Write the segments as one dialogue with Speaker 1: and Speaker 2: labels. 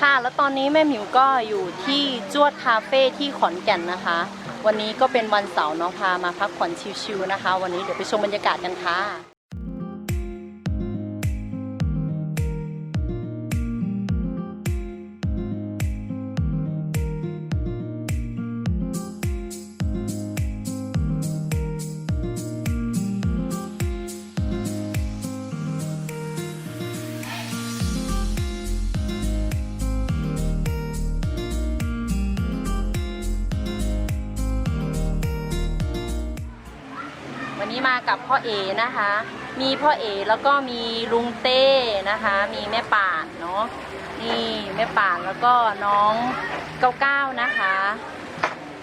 Speaker 1: ค่ะ แล้วตอนนี้แม่หมิวก็อยู่ที่จวดคาเฟ่ที่ขอนแก่นนะคะ วันนี้ก็เป็นวันเสาร์เนาะพามาพักผ่อนชิลๆนะคะ วันนี้เดี๋ยวไปชมบรรยากาศกันค่ะ นี้มากับพ่อเอนะคะ มีพ่อเอแล้วก็มีลุงเต้นะคะ มีแม่ป่านเนาะนี่แม่ป่านแล้วก็น้องเก้าเก้านะคะ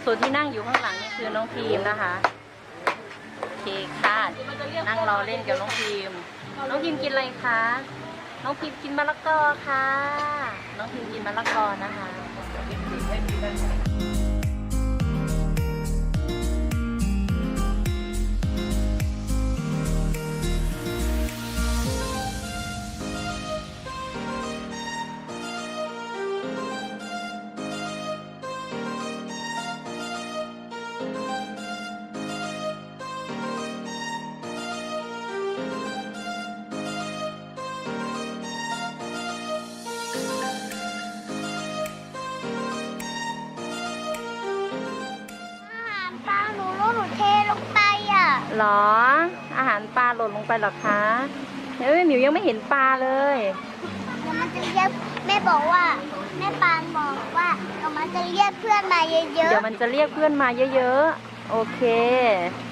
Speaker 1: ส่วนที่นั่งอยู่ข้างหลังนี่คือน้องพีมนะคะโอเคค่ะนั่งรอเล่นกับน้องพีมน้องพีมกินอะไรคะ น้องพีมกินมะละกอค่ะ น้องพีมกินมะละกอนะคะ หรอ อาหารปลาหล่นลงไปเหรอคะเฮ้ยหมิวยังไม่เห็นปลาเลย
Speaker 2: เดี๋ยวมันจะเรียกแม่บอกว่าแม่ปานบอกว่าเดี๋ยวมันจะเรียกเพื่อนมาเยอะ
Speaker 1: เดี๋ยวมันจะเรียกเพื่อนมาเยอะๆ โอเค
Speaker 2: ๆ